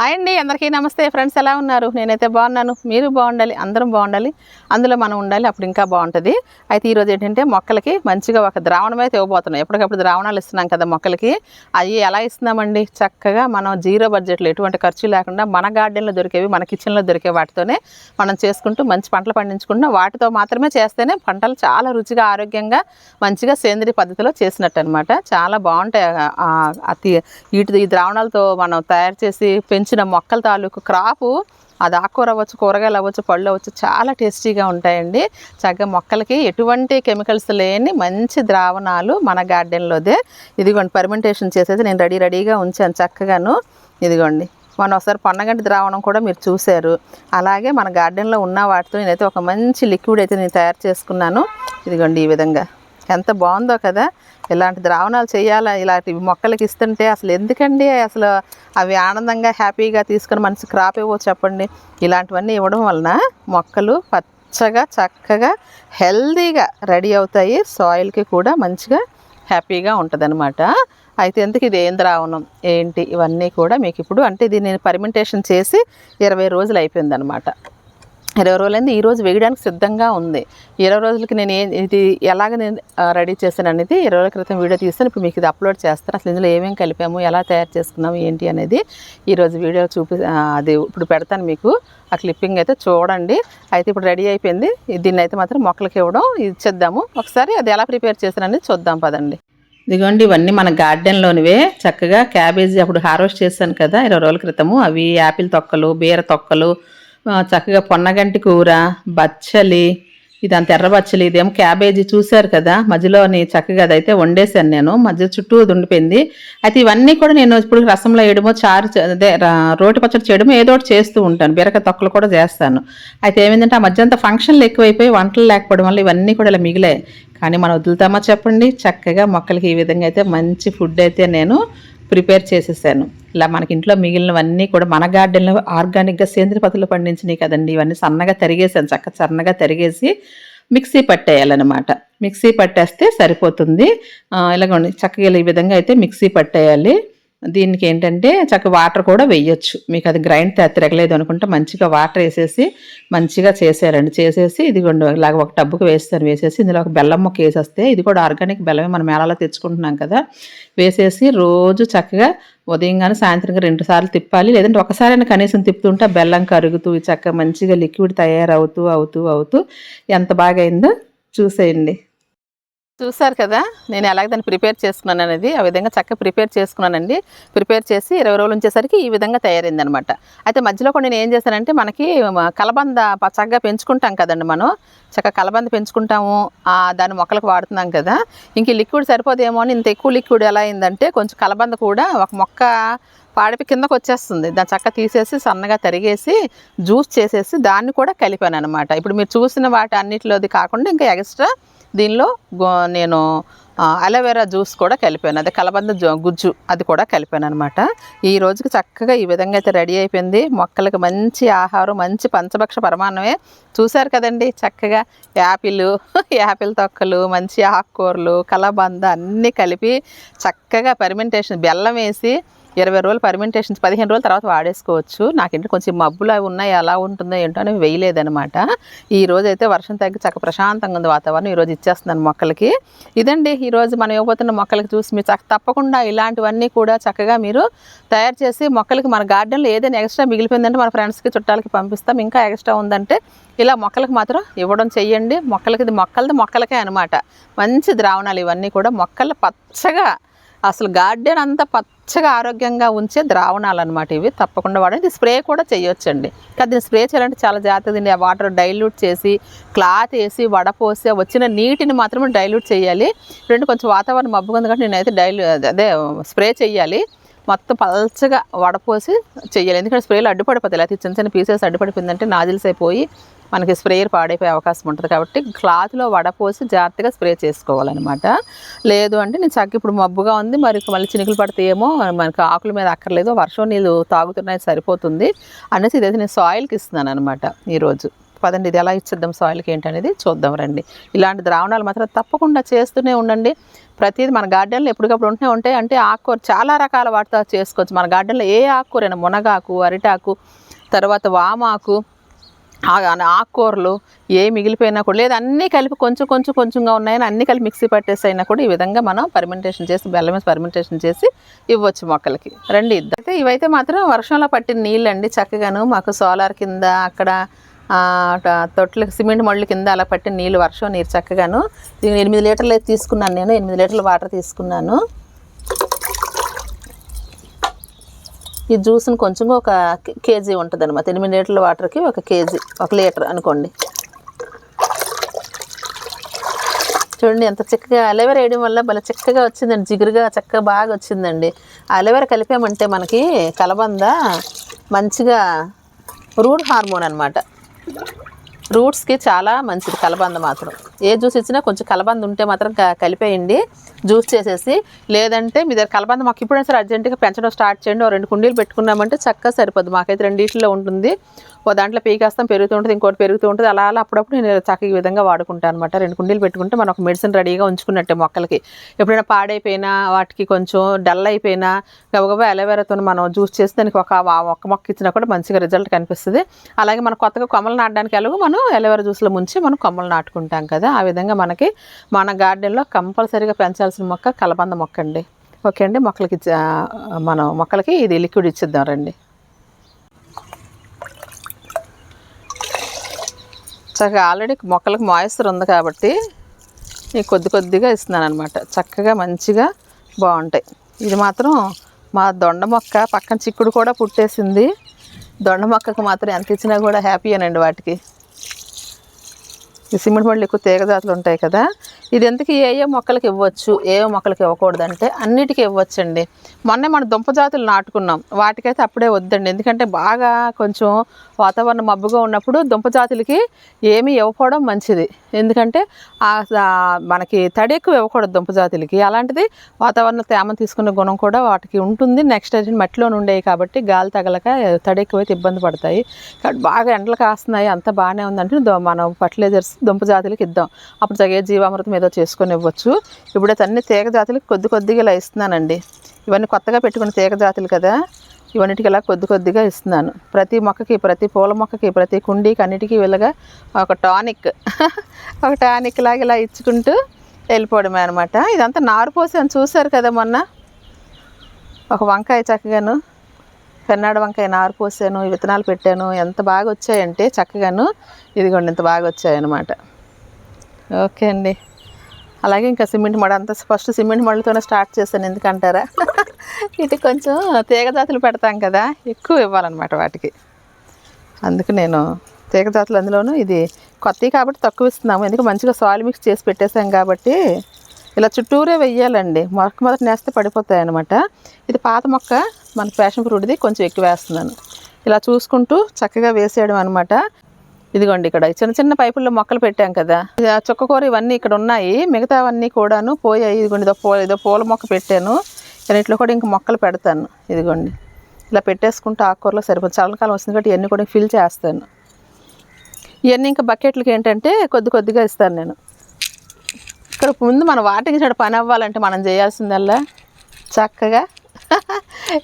Hi అండి అందరికీ నమస్తే. ఫ్రెండ్స్ ఎలా ఉన్నారు? నేనైతే బాగున్నాను. మీరు బాగుండాలి అందరం బాగుండాలి అందులో మనం ఉండాలి అప్పుడు ఇంకా బాగుంటుంది. అయితే ఈరోజు ఏంటంటే మొక్కలకి మంచిగా ఒక ద్రావణం అయితే ఇవ్వబోతున్నాం. ఎప్పటికప్పుడు ద్రావణాలు ఇస్తున్నాం కదా మొక్కలకి. అవి ఎలా ఇస్తున్నామండి? చక్కగా మనం జీరో బడ్జెట్లో ఎటువంటి ఖర్చు లేకుండా మన గార్డెన్లో దొరికేవి మన కిచెన్లో దొరికే వాటితోనే మనం చేసుకుంటూ మంచి పంటలు పండించుకుంటున్నాం వాటితో మాత్రమే చేస్తేనే పంటలు చాలా రుచిగా ఆరోగ్యంగా మంచిగా సేంద్రియ పద్ధతిలో చేసినట్టు అనమాట చాలా బాగుంటాయి. అతి ఈ ద్రావణాలతో మనం తయారు చేసి పెంచిన మొక్కల తాలూకు క్రాపు అది ఆకుకూర అవ్వచ్చు కూరగాయలు అవ్వచ్చు పళ్ళు అవ్వచ్చు చాలా టేస్టీగా ఉంటాయండి. చక్కగా మొక్కలకి ఎటువంటి కెమికల్స్ లేని మంచి ద్రావణాలు మన గార్డెన్లోదే. ఇదిగోండి పర్మెంటేషన్ చేసేది నేను రెడీ రెడీగా ఉంచాను చక్కగాను. ఇదిగోండి మనం ఒకసారి పొన్నగంటి ద్రావణం కూడా మీరు చూశారు. అలాగే మన గార్డెన్లో ఉన్న వాటితో నేనైతే ఒక మంచి లిక్విడ్ అయితే నేను తయారు చేసుకున్నాను. ఇదిగోండి ఈ విధంగా. ఎంత బాగుందో కదా. ఇలాంటి ద్రావణాలు చేయాలా? ఇలాంటి మొక్కలకి ఇస్తుంటే అసలు ఎందుకండి? అసలు అవి ఆనందంగా హ్యాపీగా తీసుకుని మనసు క్రాప్ ఇవ్వో చెప్పండి. ఇలాంటివన్నీ ఇవ్వడం వలన మొక్కలు పచ్చగా చక్కగా హెల్దీగా రెడీ అవుతాయి. సాయిల్కి కూడా మంచిగా హ్యాపీగా ఉంటుందన్నమాట. అయితే ఎందుకు ఇది ఏం ద్రావణం? ఏంటి? ఇవన్నీ కూడా మీకు ఇప్పుడు అంటే ఇది నేను పర్మెంటేషన్ చేసి ఇరవై రోజులు అయిపోయిందనమాట ఇరవై రోజులైంది. ఈ రోజు వేయడానికి సిద్ధంగా ఉంది. ఇరవై రోజులకి నేను ఏ ఇది ఎలాగ నేను రెడీ చేశాను అనేది ఇరవై రోజుల క్రితం వీడియో తీస్తాను ఇప్పుడు మీకు ఇది అప్లోడ్ చేస్తాను. అసలు ఇందులో ఏమేమి కలిపాము ఎలా తయారు చేసుకున్నాము ఏంటి అనేది ఈరోజు వీడియో చూపి అది ఇప్పుడు పెడతాను మీకు. ఆ క్లిప్పింగ్ అయితే చూడండి. అయితే ఇప్పుడు రెడీ అయిపోయింది. దీన్ని అయితే మాత్రం మొక్కలకి ఇవ్వడం ఇచ్చేద్దాము ఒకసారి అది ఎలా ప్రిపేర్ చేశాననేది చూద్దాం పదండి. ఇదిగోండి ఇవన్నీ మన గార్డెన్లోనివే. చక్కగా క్యాబేజీ అప్పుడు హార్వెస్ట్ చేశాను కదా ఇరవై రోజుల క్రితము. అవి యాపిల్ తొక్కలు బీర తొక్కలు చక్కగా పొన్నగంటి కూర బచ్చలి ఇదంతా ఎర్ర బచ్చలి ఇదేమో క్యాబేజీ చూశారు కదా మధ్యలోని చక్కగా అదైతే వండేసాను నేను మధ్య చుట్టూ అది ఉండిపోయింది. అయితే ఇవన్నీ కూడా నేను ఇప్పుడు రసంలో వేయడమో చారు అదే రోటి పచ్చడి చేయడమో ఏదో ఒకటి చేస్తూ ఉంటాను బీరక తొక్కలు కూడా చేస్తాను. అయితే ఏమైందంటే ఆ మధ్య అంతా ఫంక్షన్లు ఎక్కువైపోయి వంటలు లేకపోవడం వల్ల ఇవన్నీ కూడా ఇలా మిగిలాయి. కానీ మనం వదులుతామా చెప్పండి? చక్కగా మొక్కలకి ఈ విధంగా అయితే మంచి ఫుడ్ అయితే నేను ప్రిపేర్ చేసేసాను. ఇలా మనకి ఇంట్లో మిగిలినవన్నీ కూడా మన గార్డెన్లో ఆర్గానిక్గా సేంద్రియ పద్ధతులు పండించినాయి కదండి. ఇవన్నీ సన్నగా తరిగేసాను చక్క సన్నగా తరిగేసి మిక్సీ పట్టేయాలన్నమాట. మిక్సీ పట్టేస్తే సరిపోతుంది. ఇలాగండి చక్కగా ఈ విధంగా అయితే మిక్సీ పట్టేయాలి. దీనికి ఏంటంటే చక్క వాటర్ కూడా వేయొచ్చు. మీకు అది గ్రైండ్ తిరగలేదు అనుకుంటే మంచిగా వాటర్ వేసేసి మంచిగా చేసారండి. చేసేసి ఇదిగోండి ఇలాగ ఒక టబ్బుకి వేస్తాను వేసేసి ఇందులో ఒక బెల్లం ముక్క వేసేస్తే ఇది కూడా ఆర్గానిక్ బెల్లమే మనం మేళాలో తెచ్చుకుంటున్నాం కదా. వేసేసి రోజు చక్కగా ఉదయం కానీ సాయంత్రం రెండు సార్లు తిప్పాలి. లేదంటే ఒకసారైనా కనీసం తిప్పుతుంటే బెల్లం కరుగుతూ చక్కగా మంచిగా లిక్విడ్ తయారవుతూ అవుతూ అవుతూ ఎంత బాగా అయిందో చూసేయండి. చూసారు కదా నేను ఎలాగ దాన్ని ప్రిపేర్ చేసుకున్నాను అనేది ఆ విధంగా చక్కగా ప్రిపేర్ చేసుకున్నానండి. ప్రిపేర్ చేసి ఇరవై రోజులు ఉంచేసరికి ఈ విధంగా తయారైంది అనమాట అయితే మధ్యలో కూడా నేను ఏం చేశానంటే మనకి కలబంద చక్కగా పెంచుకుంటాం కదండి మనం. చక్కగా కలబంద పెంచుకుంటాము దాని మొక్కలకు వాడుతున్నాం కదా. ఇంక లిక్విడ్ సరిపోదేమో అని ఇంత ఎక్కువ లిక్విడ్ ఎలా అయిందంటే కొంచెం కలబంద కూడా ఒక మొక్క పాడిపి కిందకు వచ్చేస్తుంది. దాన్ని చక్క తీసేసి సన్నగా తరిగేసి జ్యూస్ చేసేసి దాన్ని కూడా కలిపాను అనమాట ఇప్పుడు మీరు చూసిన వాటి అన్నిటిలోది కాకుండా ఇంకా ఎక్స్ట్రా దీనిలో గో- నేను అలోవెరా జ్యూస్ కూడా కలిపాను. అదే కలబంద గుజ్జు అది కూడా కలిపాను అనమాట ఈ రోజుకి చక్కగా ఈ విధంగా అయితే రెడీ అయిపోయింది. మొక్కలకు మంచి ఆహారం మంచి పంచభక్ష పరమాన్నమే. చూశారు కదండి చక్కగా యాపిల్ యాపిల్ తొక్కలు మంచి ఆకుకూరలు కలబంద అన్నీ కలిపి చక్కగా పర్మెంటేషన్ బెల్లం వేసి ఇరవై రోజులు పర్మెంటేషన్ పదిహేను రోజుల తర్వాత వాడేసుకోవచ్చు. నాకేంటి కొంచెం మబ్బులు అవి ఉన్నాయి ఎలా ఉంటుందో ఏంటో అని వేయలేదనమాట ఈ రోజు అయితే వర్షం తగ్గి చక్క ప్రశాంతంగా ఉంది వాతావరణం ఈరోజు ఇచ్చేస్తున్నాను మొక్కలకి. ఇదండి ఈరోజు మనం ఇవ్వబోతున్న మొక్కలకి చూసి మీరు చక్క తప్పకుండా ఇలాంటివన్నీ కూడా చక్కగా మీరు తయారు చేసి మొక్కలకి మన గార్డెన్లో ఏదైనా ఎక్స్ట్రా మిగిలిపోయిందంటే మన ఫ్రెండ్స్కి చుట్టాలకి పంపిస్తాం. ఇంకా ఎక్స్ట్రా ఉందంటే ఇలా మొక్కలకు మాత్రం ఇవ్వడం చెయ్యండి. మొక్కలకి ఇది మొక్కలది మొక్కలకే అనమాట మంచి ద్రావణాలు ఇవన్నీ కూడా మొక్కలు పచ్చగా అసలు గార్డెన్ అంతా పచ్చగా ఆరోగ్యంగా ఉంచే ద్రావణాలు అనమాట ఇవి. తప్పకుండా వాడండి. ఇది స్ప్రే కూడా చేయొచ్చండి. కానీ దీన్ని స్ప్రే చేయాలంటే చాలా జాగ్రత్తగా ఆ వాటర్ డైల్యూట్ చేసి క్లాత్ వేసి వడపోసి వచ్చిన నీటిని మాత్రమే డైల్యూట్ చేయాలి. రెండు కొంచెం వాతావరణం మబ్బుగా ఉంది కాబట్టి నేనైతే డైల్యూ అదే స్ప్రే చేయాలి. మొత్తం పల్చగా వడపోసి చేయాలి. ఎందుకంటే స్ప్రేలు అడ్డుపడిపోతాయి. లేకపోతే చిన్న చిన్న పీసెస్ అడ్డుపడిపోయిందంటే నాజిల్స్ అయిపోయి మనకి స్ప్రేయర్ పాడైపోయే అవకాశం ఉంటుంది కాబట్టి క్లాత్లో వడపోసి జాగ్రత్తగా స్ప్రే చేసుకోవాలన్నమాట. లేదు అంటే నేను చక్క ఇప్పుడు మబ్బుగా ఉంది మరి మళ్ళీ చినుకులు పడితేమో మనకి ఆకుల మీద అక్కర్లేదు వర్షం నీళ్ళు తాగుతున్నాయి సరిపోతుంది అనేసి ఇదైతే నేను సాయిల్కి ఇస్తున్నాను అనమాట ఈరోజు. పదండి ఇది ఎలా ఇచ్చిద్దాం సాయిల్కి ఏంటనేది చూద్దాం రండి. ఇలాంటి ద్రావణాలు మాత్రం తప్పకుండా చేస్తూనే ఉండండి. ప్రతిదీ మన గార్డెన్లో ఎప్పటికప్పుడు ఉంటూనే ఉంటాయి. అంటే ఆకుకూర చాలా రకాల వాటితో చేసుకోవచ్చు. మన గార్డెన్లో ఏ ఆకుకూరైనా మునగాకు అరిటాకు తర్వాత వామాకు ఆకుకూరలు ఏ మిగిలిపోయినా కూడా లేదా అన్నీ కలిపి కొంచెం కొంచెం కొంచెంగా ఉన్నాయని అన్నీ కలిపి మిక్సీ పట్టేసి అయినా కూడా ఈ విధంగా మనం పర్మెంటేషన్ చేసి బెల్లం వేసి పర్మెంటేషన్ చేసి ఇవ్వచ్చు మొక్కలకి. రండి ఇద్దాం. అయితే ఇవైతే మాత్రం వర్షంలో పట్టిన నీళ్ళండి చక్కగాను. మాకు సోలార్ కింద అక్కడ ఆ, తొట్లకి సిమెంట్ మళ్ళీ కింద అలా పట్టిన నీళ్ళు వర్షం నీరు చక్కగాను. ఎనిమిది లీటర్లు అయితే తీసుకున్నాను నేను ఎనిమిది లీటర్ల వాటర్ తీసుకున్నాను. ఈ జ్యూస్ని కొంచెం ఒక కేజీ ఉంటుంది అనమాట ఎనిమిది లీటర్ల వాటర్కి ఒక కేజీ ఒక లీటర్ అనుకోండి. చూడండి ఎంత చక్కగా అలవేర వేయడం వల్ల భలే చక్కగా వచ్చిందండి. జిగురుగా చక్కగా బాగా వచ్చిందండి. అలవేర కలిపామంటే మనకి కలబంద మంచిగా రూట్ హార్మోన్ అనమాట రూట్స్కి చాలా మంచిది కలబంద మాత్రం. ఏ జ్యూస్ ఇచ్చినా కొంచెం కలబంద ఉంటే మాత్రం క- కలిపేయండి. జ్యూస్ చేసేసి లేదంటే మీ దగ్గర కలబంద మాకు ఇప్పుడైనా సరే అర్జెంటుగా పెంచడం స్టార్ట్ చేయండి. ఓ రెండు కుండీలు పెట్టుకున్నామంటే చక్కగా సరిపోద్ది. మాకైతే రెండింటిలో ఉంటుంది. ఓ దాంట్లో పీకేస్తాం పెరుగుతూ ఉంటుంది ఇంకోటి పెరుగుతూ ఉంటుంది. అలా అలా అప్పుడప్పుడు నేను చక్క ఈ విధంగా వాడుకుంటాను అనమాట రెండు కుండీలు పెట్టుకుంటే మనం ఒక మెడిసిన్ రెడీగా ఉంచుకున్నట్టే మొక్కలకి. ఎప్పుడైనా పాడైపోయినా వాటికి కొంచెం డల్ అయిపోయినా గబగబా అలోవెరాతో మనం జ్యూస్ చేసి దానికి ఒక ఒక్క మొక్క ఇచ్చినా కూడా మంచిగా రిజల్ట్ కనిపిస్తుంది. అలాగే మనం కొత్తగా కొమ్మలు నాటడానికి ఎలాగో మనం అలోవెరా జ్యూస్లో ముంచి మనం కొమ్మలు నాటుకుంటాం కదా. ఆ విధంగా మనకి మన గార్డెన్లో కంపల్సరీగా పెంచాల్సిన మొక్క కలబంద మొక్క అండి ఓకే అండి మొక్కలకి మనం మొక్కలకి ఇది లిక్విడ్ ఇచ్చిద్దాం రండి. చక్కగా ఆల్రెడీ మొక్కలకు మాయిశ్చర్ ఉంది కాబట్టి నేను కొద్ది కొద్దిగా ఇస్తున్నాను అనమాట చక్కగా మంచిగా బాగుంటాయి. ఇది మాత్రం మా దొండ మొక్క పక్కన చిక్కుడు కూడా పుట్టేసింది. దొండ మొక్కకు మాత్రం ఎంత ఇచ్చినా కూడా హ్యాపీ అనండి వాటికి. ఈ సిమెంట్ మళ్ళీ ఎక్కువ తీగ జాతులు ఉంటాయి కదా ఇది ఎందుకు ఏ ఏ మొక్కలకి ఇవ్వచ్చు ఏ ఏ మొక్కలకి ఇవ్వకూడదు అంటే అన్నిటికీ ఇవ్వచ్చండి. మొన్నే మన దుంప జాతులు నాటుకున్నాం. వాటికైతే అప్పుడే వద్దండి. ఎందుకంటే బాగా కొంచెం వాతావరణం మబ్బుగా ఉన్నప్పుడు దుంప జాతులకి ఏమీ ఇవ్వకపోవడం మంచిది. ఎందుకంటే మనకి తడి ఎక్కువ ఇవ్వకూడదు దుంప జాతులకి. అలాంటిది వాతావరణ తేమ తీసుకునే గుణం కూడా వాటికి ఉంటుంది. నెక్స్ట్ అయితే మట్టిలో ఉండేవి కాబట్టి గాలి తగలక తడి ఎక్కువైతే ఇబ్బంది పడతాయి. కాబట్టి బాగా ఎండలు కాస్తున్నాయి అంత బాగానే ఉందంటే దో- మనం ఫర్టిలైజర్స్ దుంప జాతులకి ఇద్దాం. అప్పుడు జగే జీవామృతం ఏదో చేసుకొని ఇవ్వచ్చు. ఇప్పుడైతే అన్ని తీగ జాతులకి కొద్ది కొద్దిగా ఇలా ఇస్తున్నానండి. ఇవన్నీ కొత్తగా పెట్టుకున్న తీగ జాతులు కదా ఇవన్నిటికి ఇలా కొద్ది కొద్దిగా ఇస్తున్నాను. ప్రతి మొక్కకి ప్రతి పూల మొక్కకి ప్రతి కుండీకి అన్నిటికీ వీళ్ళగా ఒక టానిక్. ఒక టానిక్ లాగా ఇలా ఇచ్చుకుంటూ వెళ్ళిపోవడమే అనమాట ఇదంతా నారు పోసాను చూశారు కదా మొన్న? ఒక వంకాయ చక్కగాను పెన్నాడు వంకాయ నారు పోసాను విత్తనాలు పెట్టాను ఎంత బాగా వచ్చాయంటే చక్కగాను ఇదిగోండి ఇంత బాగా వచ్చాయన్నమాట. ఓకే అండి. అలాగే ఇంకా సిమెంట్ మడ అంతా ఫస్ట్ సిమెంట్ మడలతోనే స్టార్ట్ చేస్తాను ఎందుకంటారా? ఇటు కొంచెం తీగజాతులు పెడతాం కదా ఎక్కువ ఇవ్వాలన్నమాట వాటికి. అందుకు నేను తీగజాతులు అందులోనూ ఇది కొత్తవి కాబట్టి తక్కువ ఇస్తున్నాము. ఎందుకు మంచిగా సాయిల్ మిక్స్ చేసి పెట్టేసాం కాబట్టి ఇలా చుట్టూరే వెయ్యాలండి. మొక్క మొదటి నేస్తే పడిపోతాయి అనమాట ఇది పాత మొక్క మన ప్యాషన్ ఫ్రూట్ది కొంచెం ఎక్కువ వేస్తున్నాను. ఇలా చూసుకుంటూ చక్కగా వేసేయడం అనమాట ఇదిగోండి ఇక్కడ చిన్న చిన్న పైపుల్లో మొక్కలు పెట్టాం కదా. చుక్కకూర ఇవన్నీ ఇక్కడ ఉన్నాయి. మిగతావన్నీ కూడాను పోయాయి. ఇదిగోండి ఇదో పూల ఇదో పూల మొక్క పెట్టాను. ఇట్లా కూడా ఇంక మొక్కలు పెడతాను. ఇదిగోండి. ఇలా పెట్టేసుకుంటే ఆకుకూరలో సరిపోతుంది. చల్లకాలం వస్తుంది కాబట్టి ఇవన్నీ కూడా ఫిల్ చేస్తాను. ఇవన్నీ ఇంకా బకెట్లకి ఏంటంటే కొద్ది కొద్దిగా ఇస్తాను నేను. ఇక్కడ ముందు మనం వాటికి చెడు పని అవ్వాలంటే మనం చేయాల్సిందల్లా. చక్కగా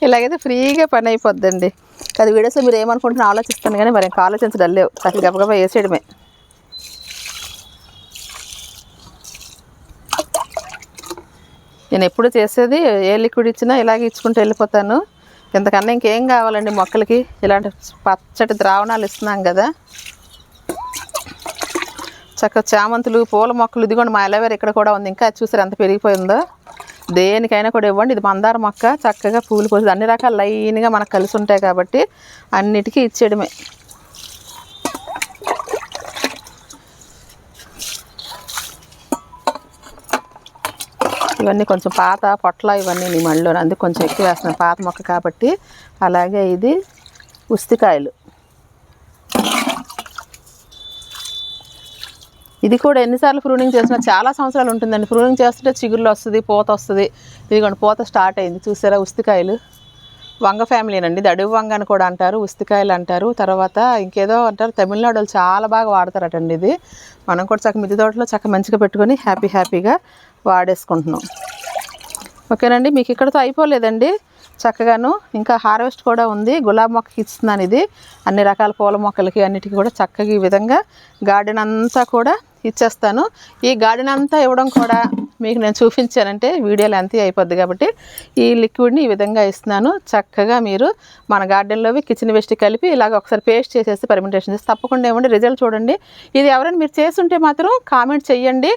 ఇలాగైతే ఫ్రీగా పని అయిపోద్దండి. అది వీడియోస్లో మీరు ఏమనుకుంటున్నా ఆలోచిస్తాను కానీ మరి ఇంకా ఆలోచించడం లేవు. చక్కగా గబగబా వేసేయడమే. నేను ఎప్పుడు చేసేది ఏ లిక్విడ్ ఇచ్చినా ఇలాగే ఇచ్చుకుంటూ వెళ్ళిపోతాను. ఇంతకన్నా ఇంకేం కావాలండి మొక్కలకి? ఇలాంటి పచ్చటి ద్రావణాలు ఇస్తున్నాం కదా. చక్కగా చామంతులు పూల మొక్కలు ఇదిగోండి మా ఎలవేరు ఇక్కడ కూడా ఉంది. ఇంకా అది చూసారు ఎంత పెరిగిపోయిందో? దేనికైనా కూడా ఇవ్వండి. ఇది మందార మొక్క చక్కగా పూలు పోసి అన్ని రకాల లైన్గా మనకు కలిసి ఉంటాయి కాబట్టి అన్నిటికీ ఇచ్చేయడమే. ఇవన్నీ కొంచెం పాత పొట్ల ఇవన్నీ నీ మళ్ళీ అందుకు కొంచెం ఎక్కువ వేస్తున్నాను పాత మొక్క కాబట్టి. అలాగే ఇది ఉస్తికాయలు ఇది కూడా ఎన్నిసార్లు ప్రూనింగ్ చేసినా చాలా సంవత్సరాలు ఉంటుందండి. ప్రూనింగ్ చేస్తుంటే చిగుర్లు వస్తుంది పూత వస్తుంది. ఇదిగోండి పూత స్టార్ట్ అయింది. చూసారా ఉస్తికాయలు వంగ ఫ్యామిలీనండి ఇది అడవి వంగ అని కూడా అంటారు ఉస్తికాయలు అంటారు. తర్వాత ఇంకేదో అంటారు తమిళనాడు వాళ్ళు చాలా బాగా వాడతారటండి ఇది. మనం కూడా చక్క మిద్దె తోటలో చక్క మంచిగా పెట్టుకొని హ్యాపీ హ్యాపీగా వాడేసుకుంటున్నాం. ఓకేనండి మీకు ఇక్కడతో అయిపోలేదండి. చక్కగాను ఇంకా హార్వెస్ట్ కూడా ఉంది. గులాబీ మొక్కకి ఇస్తున్నాను ఇది. అన్ని రకాల పూల మొక్కలకి అన్నిటికీ కూడా చక్కగా ఈ విధంగా గార్డెన్ అంతా కూడా ఇచ్చేస్తాను. ఈ గార్డెన్ అంతా ఇవ్వడం కూడా మీకు నేను చూపించానంటే వీడియోలు అంతే అయిపోద్ది కాబట్టి ఈ లిక్విడ్ని ఈ విధంగా ఇస్తున్నాను. చక్కగా మీరు మన గార్డెన్లోవి కిచెన్ వేస్ట్ కలిపి ఇలాగ ఒకసారి పేస్ట్ చేసేసి పర్మిటేషన్ చేసి తప్పకుండా ఇవ్వండి. రిజల్ట్ చూడండి. ఇది ఎవరైనా మీరు చేస్తుంటే మాత్రం కామెంట్ చేయండి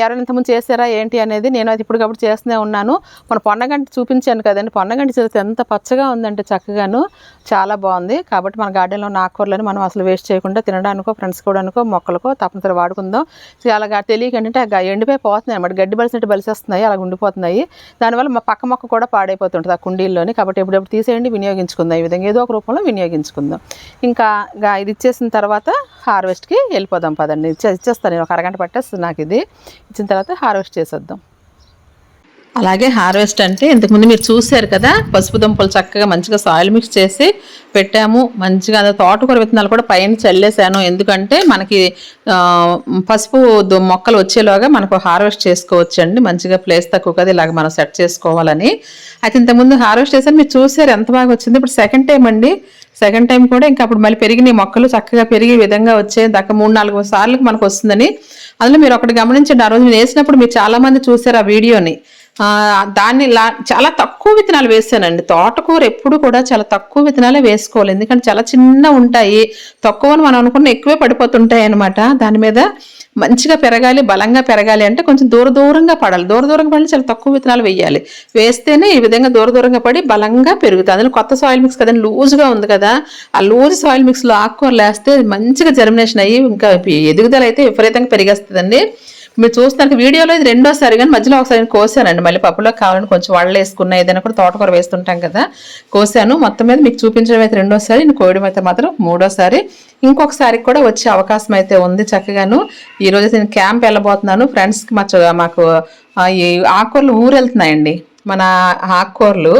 ఎవరైనా ఇంతకుముందు చేశారా ఏంటి అనేది నేను అది ఇప్పటికప్పుడు చేస్తూనే ఉన్నాను. మన పొన్నగంటి చూపించాను కదండి. పొన్నగంటి చేస్తే ఎంత పచ్చగా ఉందంటే చక్కగాను. చాలా బాగుంది. కాబట్టి మన గార్డెన్లో ఉన్న ఆకుకూరలను మనం అసలు వేస్ట్ చేయకుండా తినడానికో ఫ్రెండ్స్ కూడా అనుకో మొక్కలకో తప్పనిసరి వాడుకుందాం. అలా అలాగా తెలియక ఏంటంటే ఆ ఎండిపోయి పోతున్నాయి అన్నమాట. గడ్డి బలిసినట్టు బలిసేస్తున్నాయి అలా ఉండిపోతున్నాయి. దానివల్ల మా పక్క మొక్క కూడా పాడైపోతుంటుంది ఆ కుండీల్లోని. కాబట్టి ఎప్పుడెప్పుడు తీసేయండి వినియోగించుకుందాం. ఈ విధంగా ఏదో ఒక రూపంలో వినియోగించుకుందాం. ఇంకా ఇది ఇచ్చేసిన తర్వాత హార్వెస్ట్కి వెళ్ళిపోదాం పదండి. ఇచ్చే ఇచ్చేస్తాను నేను. ఒక అరగంట పట్టేస్తుంది నాకు ఇది. ఇచ్చిన తర్వాత హార్వెస్ట్ చేసేద్దాం. అలాగే హార్వెస్ట్ అంటే ఇంతకుముందు మీరు చూశారు కదా పసుపు దుంపలు చక్కగా మంచిగా సాయిల్ మిక్స్ చేసి పెట్టాము. మంచిగా అదే తోటకూర విత్తనాలు కూడా పైన చల్లేసాను ఎందుకంటే మనకి పసుపు దు- మొక్కలు వచ్చేలోగా మనకు హార్వెస్ట్ చేసుకోవచ్చు అండి మంచిగా ప్లేస్ తక్కువ కదా ఇలాగ మనం సెట్ చేసుకోవాలని. అయితే ఇంతకుముందు హార్వెస్ట్ చేశాను. మీరు చూసారు ఎంత బాగా వచ్చింది. ఇప్పుడు సెకండ్ టైం అండి. సెకండ్ టైం కూడా ఇంకా అప్పుడు మళ్ళీ పెరిగిన మొక్కలు చక్కగా పెరిగే విధంగా వచ్చే దాకా మూడు నాలుగు సార్లు మనకు వస్తుందని. అందులో మీరు ఒకటి గమనించండి. ఆ రోజు నేను వేసినప్పుడు మీరు చాలామంది చూసారు ఆ వీడియోని. దాన్ని లా చాలా తక్కువ విత్తనాలు వేసానండి. తోటకూర ఎప్పుడు కూడా చాలా తక్కువ విత్తనాలే వేసుకోవాలి. ఎందుకంటే చాలా చిన్న ఉంటాయి. తక్కువని మనం అనుకున్న ఎక్కువే పడిపోతుంటాయి అనమాట దాని మీద మంచిగా పెరగాలి బలంగా పెరగాలి అంటే కొంచెం దూర దూరంగా పడాలి. దూర దూరంగా పడి చాలా తక్కువ విత్తనాలు వేయాలి. వేస్తేనే ఈ విధంగా దూర దూరంగా పడి బలంగా పెరుగుతుంది. అందులో కొత్త సాయిల్ మిక్స్ కదండి లూజ్గా ఉంది కదా. ఆ లూజ్ సాయిల్ మిక్స్లో ఆకుకూరలు వేస్తే మంచిగా జర్మినేషన్ అయ్యి ఇంకా ఎదుగుదల అయితే విపరీతంగా పెరిగేస్తుందండి. మీరు చూస్తున్నారు వీడియోలో ఇది రెండోసారి కానీ మధ్యలో ఒకసారి కోసానండి. మళ్ళీ పప్పులో కావాలని కొంచెం వాళ్ళు వేసుకున్న ఏదైనా కూడా తోటకూర వేస్తుంటాం కదా కోసాను. మొత్తం మీద మీకు చూపించడం అయితే రెండోసారి నేను కోయడం అయితే మాత్రం మూడోసారి. ఇంకొకసారి కూడా వచ్చే అవకాశం అయితే ఉంది చక్కగాను. ఈ రోజు అయితే నేను క్యాంప్ వెళ్ళబోతున్నాను. ఫ్రెండ్స్కి మా మాకు ఈ ఆకుకూరలు ఊరు వెళ్తున్నాయండి మన ఆకుకూరలు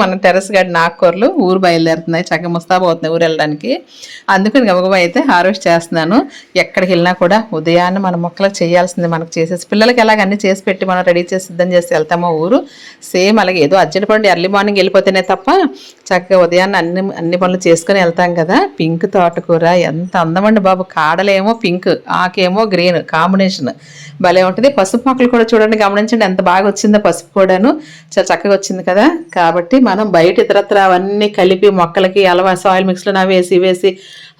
మన టెరస్ గార్డెన్ ఆకుకూరలు ఊరు బయలుదేరుతున్నాయి. చక్కగా ముస్తాబు అవుతున్నాయి ఊరు వెళ్ళడానికి. అందుకని గబగబా అయితే హార్వెస్ట్ చేస్తున్నాను. ఎక్కడికి వెళ్ళినా కూడా ఉదయాన్నే మన మొక్కలకు చేయాల్సింది మనకు చేసేసి పిల్లలకి ఎలాగ అన్ని చేసి పెట్టి మనం రెడీ చేసి సిద్ధం చేసి వెళ్తామో ఊరు. సేమ్ అలాగే ఏదో అర్జెంట్ పడి ఎర్లీ మార్నింగ్ వెళ్ళిపోతేనే తప్ప చక్కగా ఉదయాన్నే అన్ని అన్ని పనులు చేసుకొని వెళ్తాం కదా. పింక్ తోటకూర ఎంత అందమండి బాబు. కాడలేమో పింక్ ఆకేమో గ్రీన్ కాంబినేషన్. భలే ఉంటుంది. పసుపు మొక్కలు కూడా చూడండి గమనించండి ఎంత బాగా వచ్చిందో పసుపు కూడాను. చాలా చక్కగా వచ్చింది కదా? కాబట్టి మనం బయట ఇతరత్ర అవన్నీ కలిపి మొక్కలకి అలవా సాయిల్ మిక్స్లో నా వేసి వేసి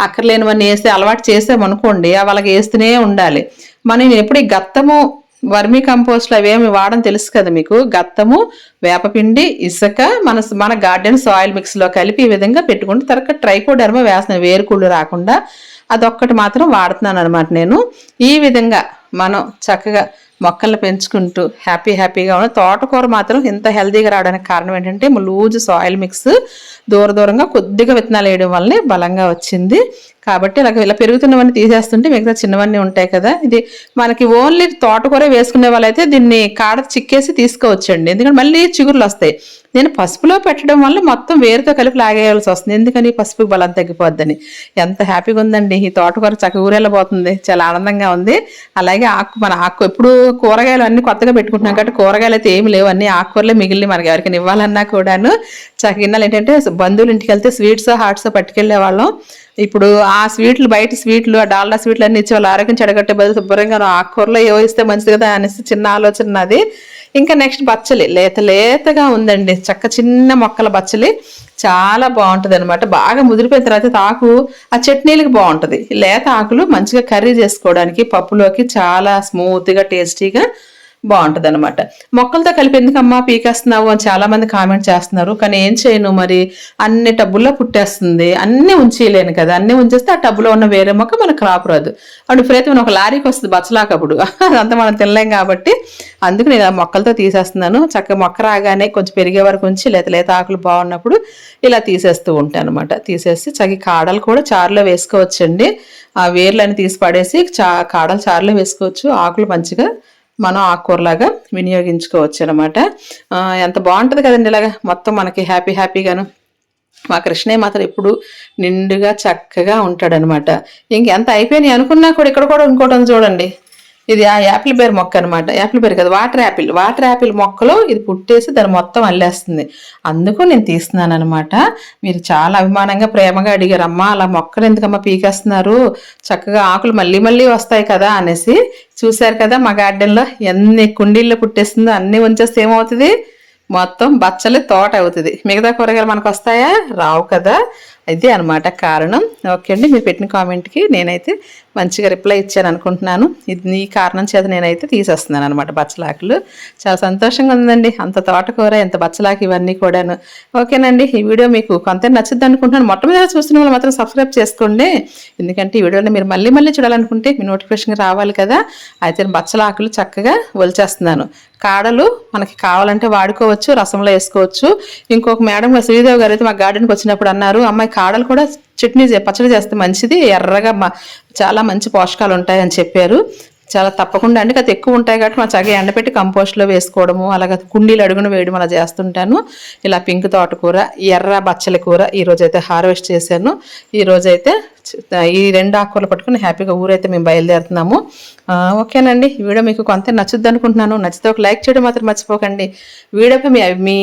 అక్కర్లేనివన్నీ వేసి అలవాటు చేసామనుకోండి అవి అలాగే వేస్తూనే ఉండాలి. మనం ఎప్పుడు గత్తము వర్మీ కంపోస్ట్లు అవేమి వాడని తెలుసు కదా మీకు? గత్తము వేపపిండి ఇసుక మన మన గార్డెన్ సాయిల్ మిక్స్లో కలిపి ఈ విధంగా పెట్టుకుంటే తర్వాత ట్రైకోడర్మా వేస్తున్నాను వేరుకుళ్ళు రాకుండా. అదొక్కటి మాత్రం వాడుతున్నాను అనమాట నేను. ఈ విధంగా మనం చక్కగా మొక్కలు పెంచుకుంటూ హ్యాపీ హ్యాపీగా ఉన్న తోటకూర మాత్రం ఇంత హెల్తీగా రావడానికి కారణం ఏంటంటే లూజ్ సాయిల్ మిక్స్ దూర దూరంగా కొద్దిగా విత్తనాలు వేయడం వల్లనే బలంగా వచ్చింది. కాబట్టి ఇలా ఇలా పెరుగుతున్నవన్నీ తీసేస్తుంటే మిగతా చిన్నవన్నీ ఉంటాయి కదా. ఇది మనకి ఓన్లీ తోటకూర వేసుకునే వాళ్ళైతే దీన్ని కాడ చిక్కేసి తీసుకోవచ్చండి. ఎందుకంటే మళ్ళీ చిగురులు వస్తాయి. నేను పసుపులో పెట్టడం వల్ల మొత్తం వేరుతో కలిపి లాగేయాల్సి వస్తుంది. ఎందుకని? పసుపు బలం తగ్గిపోద్దని. ఎంత హ్యాపీగా ఉందండి. ఈ తోటకూర చక్క ఊరెళ్ళబోతుంది. చాలా ఆనందంగా ఉంది. అలాగే ఆకు మన ఆకు ఎప్పుడు కూరగాయలు అన్ని కొత్తగా పెట్టుకుంటున్నాం కాబట్టి కూరగాయలు అయితే ఏమి లేవు. అన్ని ఆకుకూరలే మిగిలిన మనకి ఎవరికైనా ఇవ్వాలన్నా కూడాను. చకిన్నాలు ఏంటంటే బంధువులు ఇంటికి వెళ్తే స్వీట్స్ హాట్స్ పట్టుకెళ్ళే వాళ్ళం. ఇప్పుడు ఆ స్వీట్లు బయట స్వీట్లు ఆ డాల్డా స్వీట్లు అన్ని ఇచ్చే వాళ్ళ ఆరోగ్యం చెడగట్టే బదులు శుభ్రంగా ఆకుకూరలో ఏవో ఇస్తే మంచిది కదా అనేసి చిన్న ఆలోచన నాది. ఇంకా నెక్స్ట్ బచ్చలి లేత లేతగా ఉందండి. చక్క చిన్న మొక్కల బచ్చలి చాలా బాగుంటుంది అనమాట బాగా ముదిరిపోయిన తర్వాత ఆకు ఆ చట్నీలకు బాగుంటుంది. లేత ఆకులు మంచిగా కర్రీ చేసుకోవడానికి పప్పులోకి చాలా స్మూత్గా టేస్టీగా బాగుంటుంది అనమాట మొక్కలతో కలిపి ఎందుకమ్మా పీకేస్తున్నావు అని చాలా మంది కామెంట్ చేస్తున్నారు. కానీ ఏం చేయను మరి? అన్ని టబ్బుల్లో పుట్టేస్తుంది. అన్ని ఉంచేయలేను కదా. అన్ని ఉంచేస్తే ఆ టబ్బులో ఉన్న వేరే మొక్క మనకు క్రాప్ రాదు అప్పుడు విపరీతమైన ఒక లారీకి వస్తుంది బచ్చలాకప్పుడు. అదంతా మనం తినలేం కాబట్టి అందుకు నేను ఆ మొక్కలతో తీసేస్తున్నాను. చక్కగా మొక్క రాగానే కొంచెం పెరిగే వరకు ఉంచి లేత లేత ఆకులు బాగున్నప్పుడు ఇలా తీసేస్తూ ఉంటాను అనమాట తీసేసి చగి కాడలు కూడా చారులో వేసుకోవచ్చండి. ఆ వేర్లని తీసి పడేసి చా కాడలు చారులో వేసుకోవచ్చు. ఆకులు మంచిగా మనం ఆకుకూరలాగా వినియోగించుకోవచ్చు అనమాట ఎంత బాగుంటుంది కదండి ఇలాగా మొత్తం మనకి హ్యాపీ హ్యాపీగాను. మా కృష్ణయ్య మాత్రం ఎప్పుడు నిండుగా చక్కగా ఉంటాడనమాట. ఇంకెంత అయిపోయినాయి అనుకున్నా కూడా ఇక్కడ కూడా ఇంకోటి చూడండి. ఇది ఆ యాపిల్ బేర్ మొక్క అనమాట యాపిల్ బేర్ కదా వాటర్ యాపిల్. వాటర్ యాపిల్ మొక్కలో ఇది పుట్టేసి దాన్ని మొత్తం అల్లేస్తుంది. అందుకు నేను తీస్తున్నాను అనమాట మీరు చాలా అభిమానంగా ప్రేమగా అడిగారు అమ్మా అలా మొక్కలు ఎందుకమ్మా పీకేస్తున్నారు? చక్కగా ఆకులు మళ్ళీ మళ్ళీ వస్తాయి కదా అనేసి చూశారు కదా మా గార్డెన్లో ఎన్ని కుండీల్లో పుట్టేస్తుందో అన్నీ ఉంచేస్తే ఏమవుతుంది? మొత్తం బచ్చలి తోట అవుతుంది. మిగతా కూరగాయలు మనకు వస్తాయా? రావు కదా. ఇదే అనమాట కారణం. ఓకే అండి మీరు పెట్టిన కామెంట్కి నేనైతే మంచిగా రిప్లై ఇచ్చాను అనుకుంటున్నాను. ఇది ఈ కారణం చేత నేనైతే తీసేస్తున్నాను అనమాట బచ్చలాకులు. చాలా సంతోషంగా ఉందండి. అంత తోటకూర ఎంత బచ్చలాకు ఇవన్నీ కూడాను. ఓకేనండి ఈ వీడియో మీకు కొంత నచ్చుద్ది అనుకుంటున్నాను. మొట్టమొదటి చూస్తున్న వాళ్ళు మాత్రం సబ్స్క్రైబ్ చేసుకోండి. ఎందుకంటే ఈ వీడియోని మీరు మళ్ళీ మళ్ళీ చూడాలనుకుంటే మీ నోటిఫికేషన్ రావాలి కదా. అయితే నేను బచ్చలాకులు చక్కగా ఒలిచేస్తున్నాను. కాడలు మనకి కావాలంటే వాడుకోవచ్చు రసంలో వేసుకోవచ్చు. ఇంకొక మేడం శ్రీదేవి గారు అయితే మా గార్డెన్కి వచ్చినప్పుడు అన్నారు అమ్మాయి కాడలు కూడా చట్నీ పచ్చడి చేస్తే మంచిది. ఎర్రగా మ- చాలా మంచి పోషకాలు ఉంటాయని చెప్పారు. చాలా తప్పకుండా అండి. అది ఎక్కువ ఉంటాయి కాబట్టి మా చక్కగా ఎండపెట్టి కంపోస్ట్లో వేసుకోవడము అలాగే కుండీలు అడుగున వేయడం అలా చేస్తుంటాను. ఇలా పింక్ తోటకూర ఎర్ర బచ్చల కూర ఈరోజు అయితే హార్వెస్ట్ చేశాను. ఈ ఈ రెండు ఆకుకూరలు పట్టుకుని హ్యాపీగా ఊరైతే మేము బయలుదేరుతున్నాము. ఓకేనండి. ఈ వీడియో మీకు కొంత నచ్చుద్ది అనుకుంటున్నాను. నచ్చితే ఒక లైక్ చేయడం మాత్రం మర్చిపోకండి. వీడియోపై మీ మీ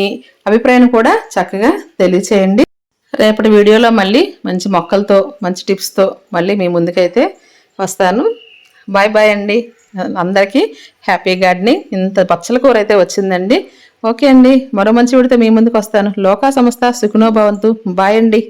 అభిప్రాయం కూడా చక్కగా తెలియచేయండి. రేపటి వీడియోలో మళ్ళీ మంచి మొక్కలతో మంచి టిప్స్తో మళ్ళీ మీ ముందుకైతే వస్తాను. బాయ్ బాయ్ అండి. అందరికీ హ్యాపీ గార్డెనింగ్ ఇంత పచ్చల కూర అయితే వచ్చిందండి. ఓకే అండి. మరో మంచి విడితే మీ ముందుకు వస్తాను. లోకా సంస్థ సుఖనోభవంతు బాయ్ అండి.